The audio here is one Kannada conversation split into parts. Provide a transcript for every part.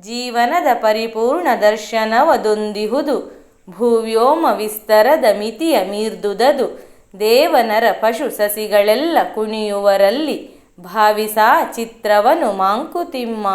ಜೀವನದ ಪರಿಪೂರ್ಣ ದರ್ಶನವದೊಂದಿಹುದು. ಭೂವ್ಯೋಮ ವಿಸ್ತರದ ಮಿತಿಯ ಮೀರ್ದುದದು. ದೇವನರ ಪಶು ಸಸಿಗಳೆಲ್ಲ ಕುಣಿಯುವರಲ್ಲಿ ಭಾವಿಸಾ ಚಿತ್ರವನು ಮಾಂಕುತಿಮ್ಮ.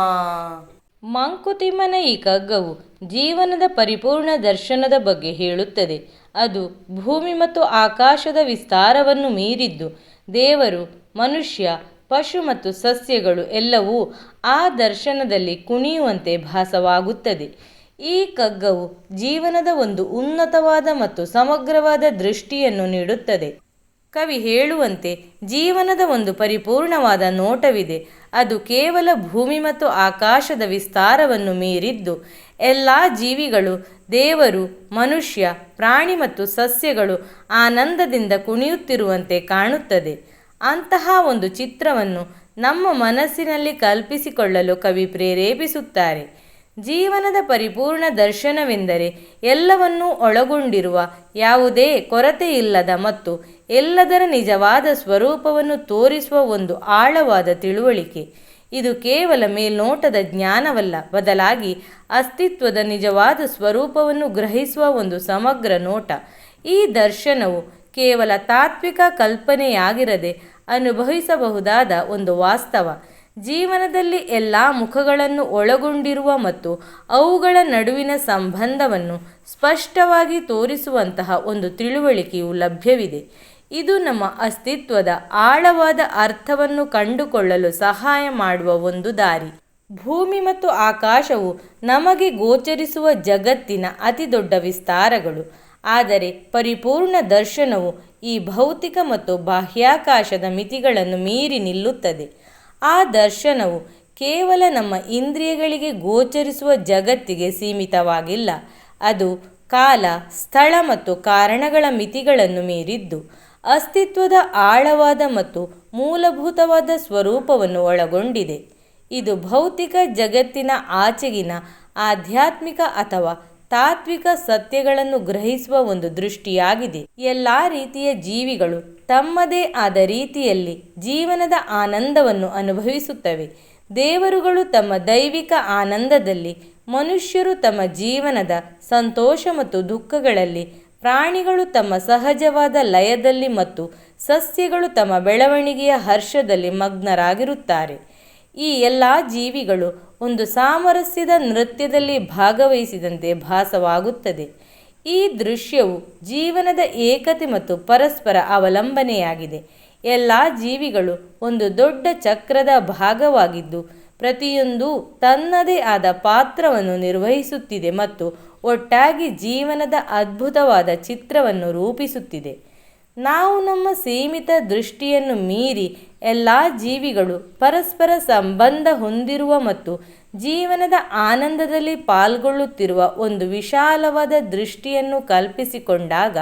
ಮಾಂಕುತಿಮ್ಮನ ಈ ಕಗ್ಗವು ಜೀವನದ ಪರಿಪೂರ್ಣ ದರ್ಶನದ ಬಗ್ಗೆ ಹೇಳುತ್ತದೆ. ಅದು ಭೂಮಿ ಮತ್ತು ಆಕಾಶದ ವಿಸ್ತಾರವನ್ನು ಮೀರಿದ್ದು ದೇವರು ಮನುಷ್ಯ ಪಶು ಮತ್ತು ಸಸ್ಯಗಳು ಎಲ್ಲವೂ ಆ ದರ್ಶನದಲ್ಲಿ ಕುಣಿಯುವಂತೆ ಭಾಸವಾಗುತ್ತದೆ. ಈ ಕಗ್ಗವು ಜೀವನದ ಒಂದು ಉನ್ನತವಾದ ಮತ್ತು ಸಮಗ್ರವಾದ ದೃಷ್ಟಿಯನ್ನು ನೀಡುತ್ತದೆ. ಕವಿ ಹೇಳುವಂತೆ ಜೀವನದ ಒಂದು ಪರಿಪೂರ್ಣವಾದ ನೋಟವಿದೆ. ಅದು ಕೇವಲ ಭೂಮಿ ಮತ್ತು ಆಕಾಶದ ವಿಸ್ತಾರವನ್ನು ಮೀರಿದ್ದು, ಎಲ್ಲ ಜೀವಿಗಳು, ದೇವರು, ಮನುಷ್ಯ, ಪ್ರಾಣಿ ಮತ್ತು ಸಸ್ಯಗಳು ಆನಂದದಿಂದ ಕುಣಿಯುತ್ತಿರುವಂತೆ ಕಾಣುತ್ತದೆ. ಅಂತಹ ಒಂದು ಚಿತ್ರವನ್ನು ನಮ್ಮ ಮನಸ್ಸಿನಲ್ಲಿ ಕಲ್ಪಿಸಿಕೊಳ್ಳಲು ಕವಿ ಪ್ರೇರೇಪಿಸುತ್ತಾರೆ. ಜೀವನದ ಪರಿಪೂರ್ಣ ದರ್ಶನವೆಂದರೆ ಎಲ್ಲವನ್ನೂ ಒಳಗೊಂಡಿರುವ ಯಾವುದೇ ಕೊರತೆಯಿಲ್ಲದ ಮತ್ತು ಎಲ್ಲದರ ನಿಜವಾದ ಸ್ವರೂಪವನ್ನು ತೋರಿಸುವ ಒಂದು ಆಳವಾದ ತಿಳುವಳಿಕೆ. ಇದು ಕೇವಲ ಮೇಲ್ನೋಟದ ಜ್ಞಾನವಲ್ಲ, ಬದಲಾಗಿ ಅಸ್ತಿತ್ವದ ನಿಜವಾದ ಸ್ವರೂಪವನ್ನು ಗ್ರಹಿಸುವ ಒಂದು ಸಮಗ್ರ ನೋಟ. ಈ ದರ್ಶನವು ಕೇವಲ ತಾತ್ವಿಕ ಕಲ್ಪನೆಯಾಗಿರದೆ ಅನುಭವಿಸಬಹುದಾದ ಒಂದು ವಾಸ್ತವ. ಜೀವನದಲ್ಲಿ ಎಲ್ಲ ಮುಖಗಳನ್ನು ಒಳಗೊಂಡಿರುವ ಮತ್ತು ಅವುಗಳ ನಡುವಿನ ಸಂಬಂಧವನ್ನು ಸ್ಪಷ್ಟವಾಗಿ ತೋರಿಸುವಂತಹ ಒಂದು ತಿಳುವಳಿಕೆಯು ಲಭ್ಯವಿದೆ. ಇದು ನಮ್ಮ ಅಸ್ತಿತ್ವದ ಆಳವಾದ ಅರ್ಥವನ್ನು ಕಂಡುಕೊಳ್ಳಲು ಸಹಾಯ ಮಾಡುವ ಒಂದು ದಾರಿ. ಭೂಮಿ ಮತ್ತು ಆಕಾಶವು ನಮಗೆ ಗೋಚರಿಸುವ ಜಗತ್ತಿನ ಅತಿದೊಡ್ಡ ವಿಸ್ತಾರಗಳು. ಆದರೆ ಪರಿಪೂರ್ಣ ದರ್ಶನವು ಈ ಭೌತಿಕ ಮತ್ತು ಬಾಹ್ಯಾಕಾಶದ ಮಿತಿಗಳನ್ನು ಮೀರಿ ನಿಲ್ಲುತ್ತದೆ. ಆ ದರ್ಶನವು ಕೇವಲ ನಮ್ಮ ಇಂದ್ರಿಯಗಳಿಗೆ ಗೋಚರಿಸುವ ಜಗತ್ತಿಗೆ ಸೀಮಿತವಾಗಿಲ್ಲ. ಅದು ಕಾಲ, ಸ್ಥಳ ಮತ್ತು ಕಾರಣಗಳ ಮಿತಿಗಳನ್ನು ಮೀರಿದ್ದು, ಅಸ್ತಿತ್ವದ ಆಳವಾದ ಮತ್ತು ಮೂಲಭೂತವಾದ ಸ್ವರೂಪವನ್ನು ಒಳಗೊಂಡಿದೆ. ಇದು ಭೌತಿಕ ಜಗತ್ತಿನ ಆಚೆಗಿನ ಆಧ್ಯಾತ್ಮಿಕ ಅಥವಾ ತಾತ್ವಿಕ ಸತ್ಯಗಳನ್ನು ಗ್ರಹಿಸುವ ಒಂದು ದೃಷ್ಟಿಯಾಗಿದೆ. ಎಲ್ಲ ರೀತಿಯ ಜೀವಿಗಳು ತಮ್ಮದೇ ಆದ ರೀತಿಯಲ್ಲಿ ಜೀವನದ ಆನಂದವನ್ನು ಅನುಭವಿಸುತ್ತವೆ. ದೇವರುಗಳು ತಮ್ಮ ದೈವಿಕ ಆನಂದದಲ್ಲಿ, ಮನುಷ್ಯರು ತಮ್ಮ ಜೀವನದ ಸಂತೋಷ ಮತ್ತು ದುಃಖಗಳಲ್ಲಿ, ಪ್ರಾಣಿಗಳು ತಮ್ಮ ಸಹಜವಾದ ಲಯದಲ್ಲಿ ಮತ್ತು ಸಸ್ಯಗಳು ತಮ್ಮ ಬೆಳವಣಿಗೆಯ ಹರ್ಷದಲ್ಲಿ ಮಗ್ನರಾಗಿರುತ್ತಾರೆ. ಈ ಎಲ್ಲ ಜೀವಿಗಳು ಒಂದು ಸಾಮರಸ್ಯದ ನೃತ್ಯದಲ್ಲಿ ಭಾಗವಹಿಸಿದಂತೆ ಭಾಸವಾಗುತ್ತದೆ. ಈ ದೃಶ್ಯವು ಜೀವನದ ಏಕತೆ ಮತ್ತು ಪರಸ್ಪರ ಅವಲಂಬನೆಯಾಗಿದೆ. ಎಲ್ಲ ಜೀವಿಗಳು ಒಂದು ದೊಡ್ಡ ಚಕ್ರದ ಭಾಗವಾಗಿದ್ದು, ಪ್ರತಿಯೊಂದೂ ತನ್ನದೇ ಆದ ಪಾತ್ರವನ್ನು ನಿರ್ವಹಿಸುತ್ತಿದೆ ಮತ್ತು ಒಟ್ಟಾಗಿ ಜೀವನದ ಅದ್ಭುತವಾದ ಚಿತ್ರವನ್ನು ರೂಪಿಸುತ್ತಿದೆ. ನಾವು ನಮ್ಮ ಸೀಮಿತ ದೃಷ್ಟಿಯನ್ನು ಮೀರಿ ಎಲ್ಲ ಜೀವಿಗಳು ಪರಸ್ಪರ ಸಂಬಂಧ ಹೊಂದಿರುವ ಮತ್ತು ಜೀವನದ ಆನಂದದಲ್ಲಿ ಪಾಲ್ಗೊಳ್ಳುತ್ತಿರುವ ಒಂದು ವಿಶಾಲವಾದ ದೃಷ್ಟಿಯನ್ನು ಕಲ್ಪಿಸಿಕೊಂಡಾಗ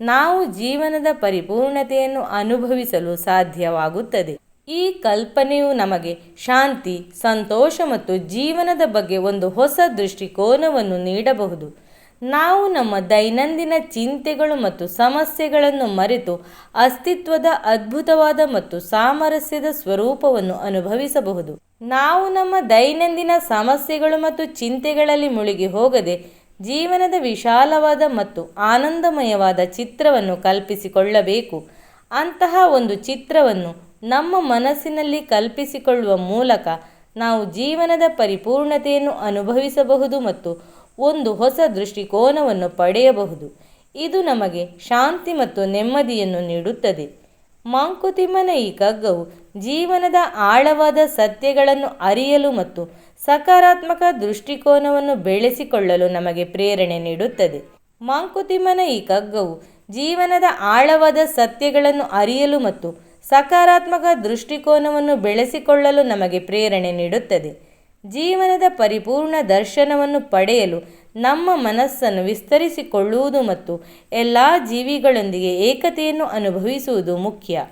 ನಾವು ಜೀವನದ ಪರಿಪೂರ್ಣತೆಯನ್ನು ಅನುಭವಿಸಲು ಸಾಧ್ಯವಾಗುತ್ತದೆ. ಈ ಕಲ್ಪನೆಯು ನಮಗೆ ಶಾಂತಿ, ಸಂತೋಷ ಮತ್ತು ಜೀವನದ ಬಗ್ಗೆ ಒಂದು ಹೊಸ ದೃಷ್ಟಿಕೋನವನ್ನು ನೀಡಬಹುದು. ನಾವು ನಮ್ಮ ದೈನಂದಿನ ಚಿಂತೆಗಳು ಮತ್ತು ಸಮಸ್ಯೆಗಳನ್ನು ಮರೆತು ಅಸ್ತಿತ್ವದ ಅದ್ಭುತವಾದ ಮತ್ತು ಸಾಮರಸ್ಯದ ಸ್ವರೂಪವನ್ನು ಅನುಭವಿಸಬಹುದು. ನಾವು ನಮ್ಮ ದೈನಂದಿನ ಸಮಸ್ಯೆಗಳು ಮತ್ತು ಚಿಂತೆಗಳಲ್ಲಿ ಮುಳುಗಿ ಹೋಗದೆ ಜೀವನದ ವಿಶಾಲವಾದ ಮತ್ತು ಆನಂದಮಯವಾದ ಚಿತ್ರವನ್ನು ಕಲ್ಪಿಸಿಕೊಳ್ಳಬೇಕು. ಅಂತಹ ಒಂದು ಚಿತ್ರವನ್ನು ನಮ್ಮ ಮನಸ್ಸಿನಲ್ಲಿ ಕಲ್ಪಿಸಿಕೊಳ್ಳುವ ಮೂಲಕ ನಾವು ಜೀವನದ ಪರಿಪೂರ್ಣತೆಯನ್ನು ಅನುಭವಿಸಬಹುದು ಮತ್ತು ಒಂದು ಹೊಸ ದೃಷ್ಟಿಕೋನವನ್ನು ಪಡೆಯಬಹುದು. ಇದು ನಮಗೆ ಶಾಂತಿ ಮತ್ತು ನೆಮ್ಮದಿಯನ್ನು ನೀಡುತ್ತದೆ. ಮಾಂಕುತಿಮ್ಮನ ಈ ಕಗ್ಗವು ಜೀವನದ ಆಳವಾದ ಸತ್ಯಗಳನ್ನು ಅರಿಯಲು ಮತ್ತು ಸಕಾರಾತ್ಮಕ ದೃಷ್ಟಿಕೋನವನ್ನು ಬೆಳೆಸಿಕೊಳ್ಳಲು ನಮಗೆ ಪ್ರೇರಣೆ ನೀಡುತ್ತದೆ. ಮಾಂಕುತಿಮ್ಮನ ಈ ಕಗ್ಗವು ಜೀವನದ ಆಳವಾದ ಸತ್ಯಗಳನ್ನು ಅರಿಯಲು ಮತ್ತು ಸಕಾರಾತ್ಮಕ ದೃಷ್ಟಿಕೋನವನ್ನು ಬೆಳೆಸಿಕೊಳ್ಳಲು ನಮಗೆ ಪ್ರೇರಣೆ ನೀಡುತ್ತದೆ. ಜೀವನದ ಪರಿಪೂರ್ಣ ದರ್ಶನವನ್ನು ಪಡೆಯಲು ನಮ್ಮ ಮನಸ್ಸನ್ನು ವಿಸ್ತರಿಸಿಕೊಳ್ಳುವುದು ಮತ್ತು ಎಲ್ಲ ಜೀವಿಗಳೊಂದಿಗೆ ಏಕತೆಯನ್ನು ಅನುಭವಿಸುವುದು ಮುಖ್ಯ.